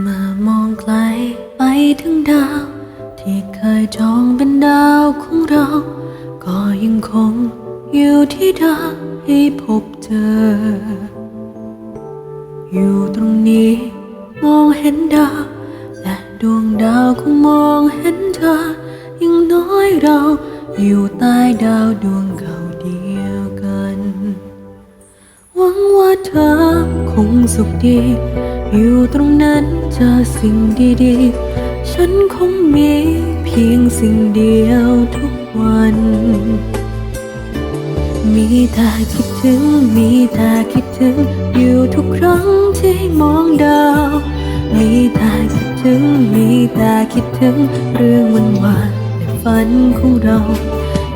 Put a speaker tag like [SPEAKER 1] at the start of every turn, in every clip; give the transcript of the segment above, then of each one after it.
[SPEAKER 1] มื่อมองไกลไปถึงดาว ที่เคยจองเป็นดาวของเรา ก็ยังคงอยู่ที่ดาวให้พบเจอ อยู่ตรงนี้มองเห็นดาว และดวงดาวคงมองเห็นเธอยังน้อยเราอยู่ใต้ดาวดวงเก่าเดียวกัน หวังว่าเธอคงสุขดี อยู่ตรงนั้นเจอสิ่งดีๆ ฉันคงมีเพียงสิ่งเดียวทุกวัน มีแต่คิดถึง มีแต่คิดถึง อยู่ทุกครั้งที่มองดาว มีแต่คิดถึง มีแต่คิดถึง เรื่องวันวานในฝันของเรา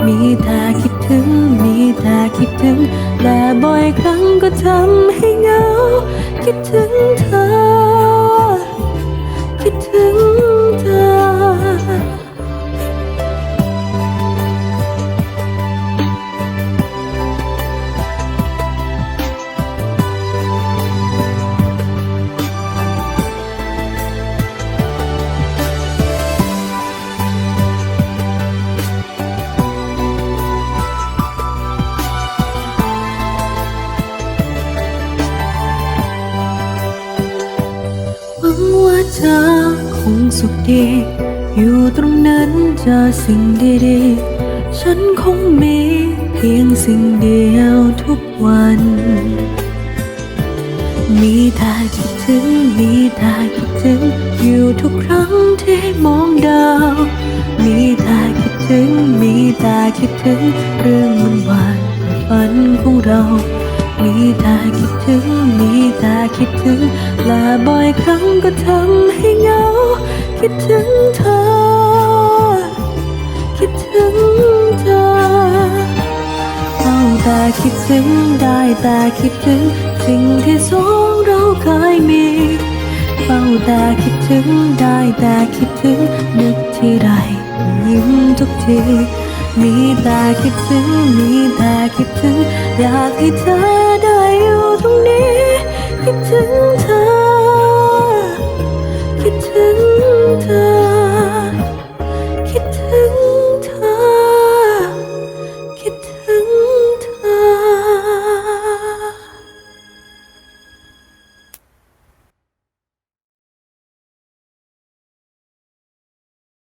[SPEAKER 1] มีแต่คิดถึง มีแต่คิดถึง และบ่อยครั้งก็ทำให้เหงา คิดถึงเธอ เธอคงสุขดี อยู่ตรงนั้นเจอสิ่งดีๆ ฉันคงมีเพียงสิ่งเดียวทุกวัน มีแต่คิดถึง มีแต่คิดถึง อยู่ทุกครั้งที่มองดาว มีแต่คิดถึง มีแต่คิดถึง เรื่องมันหวานฝันของเรา มีแต่คิดถึง มีแต่คิดถึง และบ่อยครั้งก็ทำให้เหงา คิดถึงเธอ คิดถึงเธอเฝ้าแต่คิดถึง ได้แต่คิดถึง สิ่งที่สองเราเคยมีเฝ้าแต่คิดถึง ได้แต่คิดถึง นึกที่ไรยิ้มทุกที มีแต่คิดถึง มีแต่คิดถึง อยากให้เธอได้อยู่ตรงนี้ คิดถึงเธอ คิดถึงเธอ